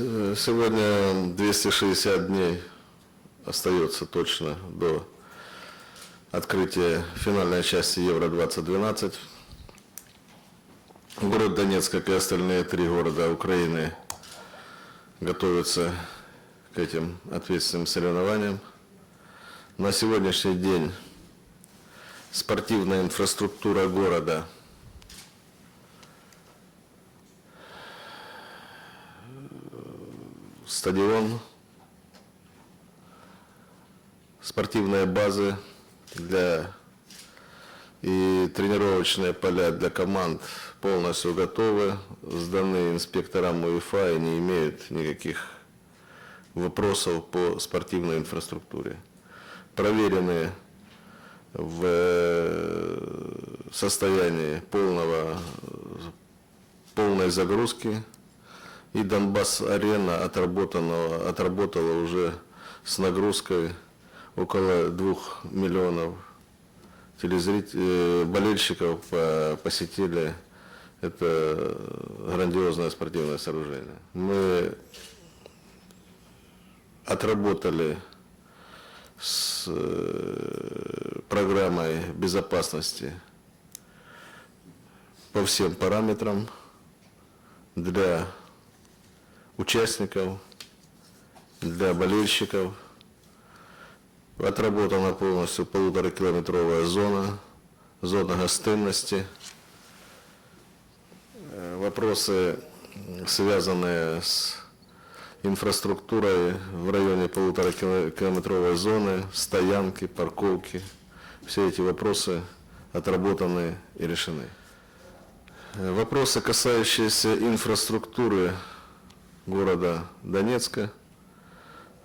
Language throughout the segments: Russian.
Э, Сегодня 260 дней остается точно до открытия финальной части Евро-2012. Город Донецк, как и остальные три города Украины, готовятся к этим ответственным соревнованиям. На сегодняшний день спортивная инфраструктура города стадион, спортивные базы для и тренировочные поля для команд полностью готовы, сданы инспекторам УЕФА и не имеют никаких вопросов по спортивной инфраструктуре. Проверены в э, состоянии полного, полной загрузки и Донбасс-арена отработала, отработала уже с нагрузкой около двух миллионов телезрителей, болельщиков по- посетили это грандиозное спортивное сооружение. Мы отработали с э, программой безопасности по всем параметрам для участников, для болельщиков. Отработана полностью полуторакилометровая зона, зона гостинности. Вопросы, связанные с инфраструктурой в районе полуторакилометровой зоны, стоянки, парковки, все эти вопросы отработаны и решены. Вопросы, касающиеся инфраструктуры города Донецка,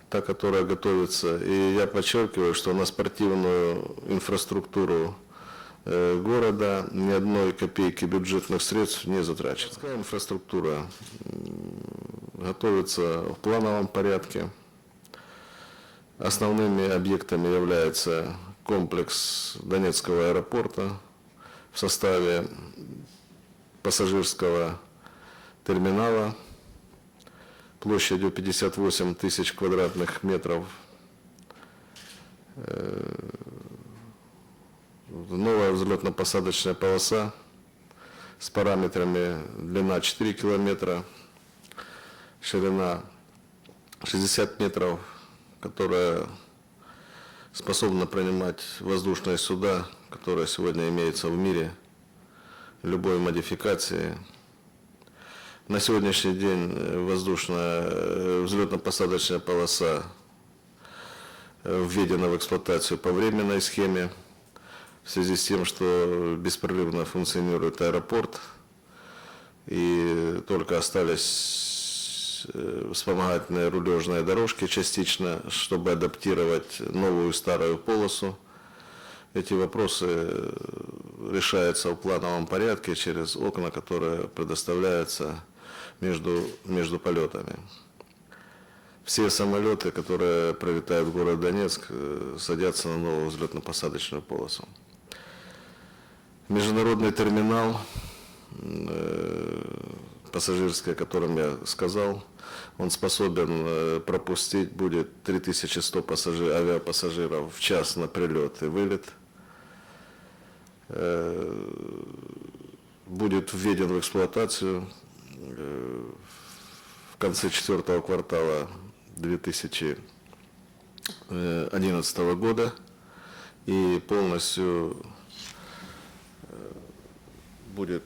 та, которая готовится. И я подчеркиваю, что на спортивную инфраструктуру э, города ни одной копейки бюджетных средств не затрачено. Городская инфраструктура готовится в плановом порядке. Основными объектами является комплекс Донецкого аэропорта в составе пассажирского терминала площадью 58 тысяч квадратных метров. Э, Новая взлетно-посадочная полоса с параметрами длина 4 километра, ширина 60 метров, которая способна принимать воздушные суда, которые сегодня имеются в мире, любой модификации. На сегодняшний день э, воздушная э, взлетно-посадочная полоса э, введена в эксплуатацию по временной схеме в связи с тем, что беспрерывно функционирует аэропорт, и только остались вспомогательные рулежные дорожки частично, чтобы адаптировать новую старую полосу. Эти вопросы решаются в плановом порядке через окна, которые предоставляются между, между полетами. Все самолеты, которые прилетают в город Донецк, э, садятся на новую взлетно-посадочную полосу. Международный терминал э, пассажирский, о котором я сказал, он способен э, пропустить будет 3100 пассажир, авиапассажиров в час на прилет и вылет. Будет введен в эксплуатацию конце четвертого квартала 2011 года и полностью будет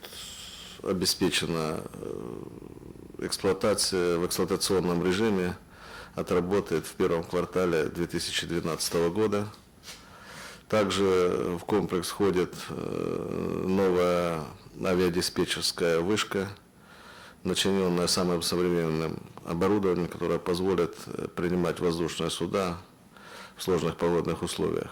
обеспечена э, эксплуатация в эксплуатационном режиме, отработает в первом квартале 2012 года. Также в комплекс входит э, новая авиадиспетчерская вышка, начиненная самым современным оборудованием, которое позволит э, принимать воздушные суда в сложных погодных условиях.